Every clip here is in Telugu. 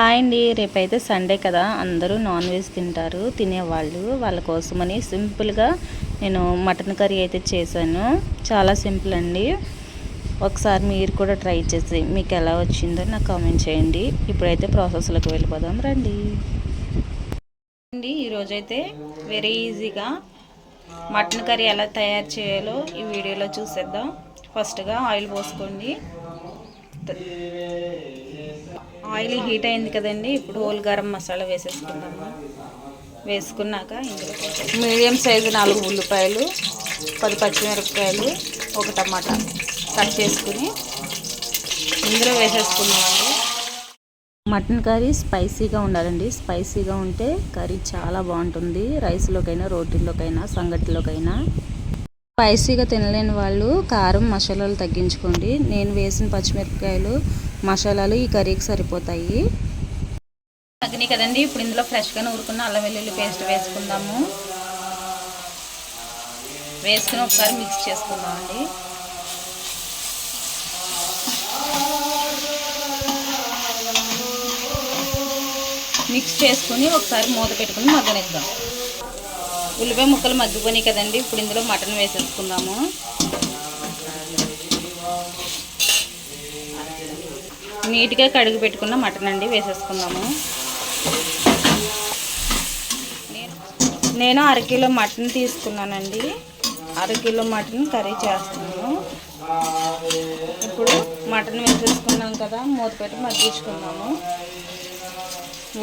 హాయ్ అండి. రేపైతే సండే కదా. అందరూ నాన్ వెజ్ తింటారు తినేవాళ్ళు. వాళ్ళ కోసమని సింపుల్గా నేను మటన్ కర్రీ అయితే చేశాను. చాలా సింపుల్ అండి. ఒకసారి మీరు కూడా ట్రై చేసి మీకు ఎలా వచ్చిందో నాకు కామెంట్ చేయండి. ఇప్పుడైతే ప్రాసెస్లోకి వెళ్ళిపోదాం. రండి. అండి ఈరోజైతే వెరీ ఈజీగా మటన్ కర్రీ ఎలా తయారు చేయాలో ఈ వీడియోలో చూసేద్దాం. ఫస్ట్గా ఆయిల్ పోసుకోండి. ఆయిల్ హీట్ అయింది కదండి ఇప్పుడు హోల్ గరం మసాలా వేసేసుకుందాము వేసుకున్నాక మీడియం సైజు నాలుగు ఉల్లిపాయలు పది పచ్చిమిరపకాయలు ఒక టమాటా కట్ చేసుకుని ఇందులో వేసేసుకున్నామండి. మటన్ కర్రీ స్పైసీగా ఉండాలండి. స్పైసీగా ఉంటే కర్రీ చాలా బాగుంటుంది. రైస్లోకైనా రోటీల్లోకైనా సంగటిలోకైనా. స్పైసీగా తినలేని వాళ్ళు కారం మసాలాలు తగ్గించుకోండి. నేను వేసిన పచ్చిమిరపకాయలు మసాలాలు ఈ కర్రీకి సరిపోతాయి. తగ్గినాయి కదండి. ఇప్పుడు ఇందులో ఫ్రెష్గా ఊరుకున్న అల్లం వెల్లుల్లి పేస్ట్ వేసుకుందాము. వేసుకుని ఒకసారి మిక్స్ చేసుకుందామండి. మిక్స్ చేసుకుని ఒకసారి మూత పెట్టుకుని మగ్గనిద్దాం. ఉల్లిపాయ ముక్కలు మగ్గిపోయినాయి కదండి. ఇప్పుడు ఇందులో మటన్ వేసేసుకుందాము. నీట్గా కడిగి పెట్టుకున్న మటన్ అండి వేసేసుకుందాము. నేను అరకిలో మటన్ తీసుకున్నానండి. అరకిలో మటన్ కర్రీ చేస్తున్నాను. ఇప్పుడు మటన్ వేసేసుకున్నాం కదా మూత పెట్టి మగ్గించుకున్నాము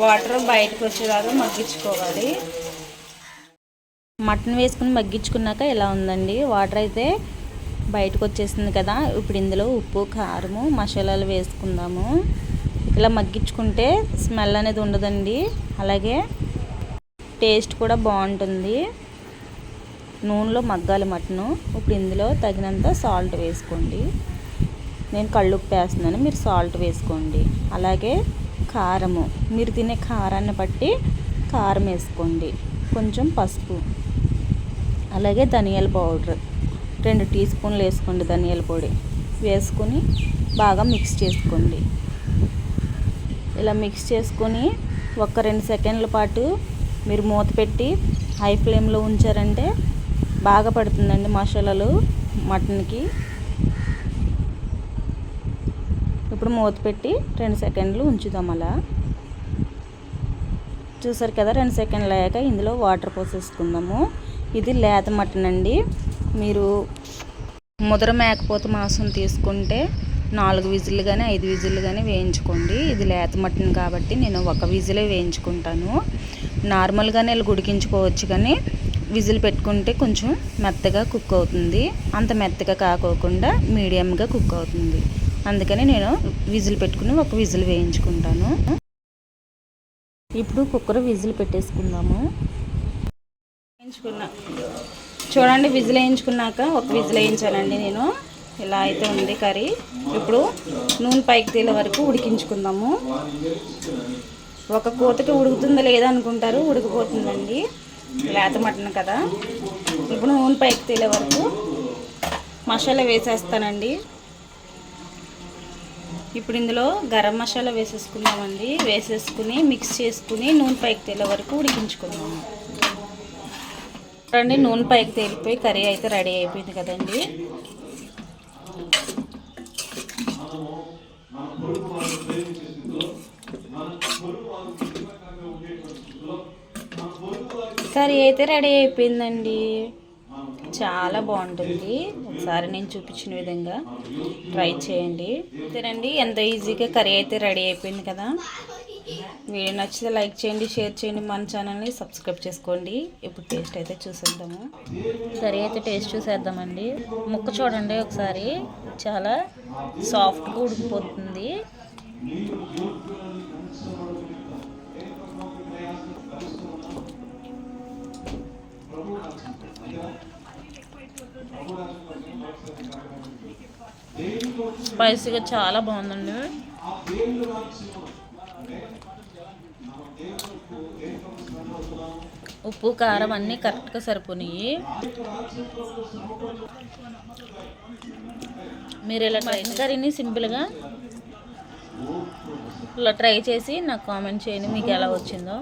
వాటర్ బయటకు వచ్చేలాగా మగ్గించుకోవాలి. మటన్ వేసుకుని మగ్గించుకున్నాక ఇలా ఉందండి? వాటర్ అయితే బయటకు వచ్చేసింది కదా. ఇప్పుడు ఇందులో ఉప్పు కారము మసాలాలు వేసుకుందాము. ఇలా మగ్గించుకుంటే స్మెల్ అనేది ఉండదండి. అలాగే టేస్ట్ కూడా బాగుంటుంది. నూనెలో మగ్గాలి మటను. ఇప్పుడు ఇందులో తగినంత సాల్ట్ వేసుకోండి. నేను కళ్ళుప్పు వేస్తున్నాను. మీరు సాల్ట్ వేసుకోండి. అలాగే కారము. మీరు తినే కారాన్ని బట్టి కారం వేసుకోండి. కొంచెం పసుపు. అలాగే ధనియాల పౌడర్. రెండు టీ స్పూన్లు వేసుకోండి ధనియాల పొడి. వేసుకొని బాగా మిక్స్ చేసుకోండి. ఇలా మిక్స్ చేసుకొని ఒక రెండు సెకండ్ల పాటు మీరు మూత పెట్టి హై ఫ్లేమ్లో ఉంచారంటే బాగా పడుతుందండి మసాలాలు మటన్కి. ఇప్పుడు మూత పెట్టి రెండు సెకండ్లు ఉంచుదాం అలా. చూసారు కదా రెండు సెకండ్లు అయ్యాక ఇందులో వాటర్ పోసేసుకుందాము. ఇది లేత మటన్ అండి. మీరు ముద్ర మేకపోత మాంసం తీసుకుంటే నాలుగు విజిల్లు కానీ ఐదు విజిల్లు కానీ వేయించుకోండి. ఇది లేత మటన్ కాబట్టి నేను ఒక విజిలే వేయించుకుంటాను. నార్మల్గానే వీళ్ళు ఉడికించుకోవచ్చు కానీ విజిల్ పెట్టుకుంటే కొంచెం మెత్తగా కుక్ అవుతుంది. అంత మెత్తగా కాకోకుండా మీడియంగా కుక్ అవుతుంది. అందుకని నేను విజిల్ పెట్టుకుని ఒక విజిల్ వేయించుకుంటాను. ఇప్పుడు కుక్కర్ విజిల్ పెట్టేసుకుందాము. వేయించుకున్నా. చూడండి విజిల్ వేయించుకున్నాక ఒక విజిల్ వేయించాలండి నేను. ఇలా అయితే ఉంది కర్రీ. ఇప్పుడు నూనె పైకి తేలే వరకు ఉడికించుకుందాము. ఒక కూతకి ఉడుకుతుందో లేదా అనుకుంటారు ఉడికిపోతుందండి. లేత మటన్ కదా. ఇప్పుడు నూనె పైకి తేలే వరకు మసాలా వేసేస్తానండి. ఇప్పుడు ఇందులో గరం మసాలా వేసేసుకుందామండి. వేసేసుకుని మిక్స్ చేసుకుని నూనె పైకి తేలే వరకు ఉడికించుకుందాము. చూడండి నూనె పైకి తేలిపోయి కర్రీ అయితే రెడీ అయిపోయింది కదండి. కర్రీ అయితే రెడీ అయిపోయిందండి. చాలా బాగుంటుంది. ఒకసారి నేను చూపించిన విధంగా ట్రై చేయండి. అంతేనండి ఎంత ఈజీగా కర్రీ అయితే రెడీ అయిపోయింది కదా. వీడియో నచ్చితే లైక్ చేయండి షేర్ చేయండి. మన ఛానల్ని సబ్స్క్రైబ్ చేసుకోండి. ఇప్పుడు టేస్ట్ అయితే చూసేద్దాము. కర్రీ అయితే టేస్ట్ చూసేద్దామండి. ముక్క చూడండి ఒకసారి. చాలా సాఫ్ట్గా ఉడికిపోతుంది. స్పైసీగా చాలా బాగుందండి. ఉప్పు కారం అన్నీ కరెక్ట్గా సరిపోయి మీరు ఇలా ట్రై కర్రీని సింపుల్గా ఇలా ట్రై చేసి నాకు కామెంట్ చేయండి మీకు ఎలా వచ్చిందో.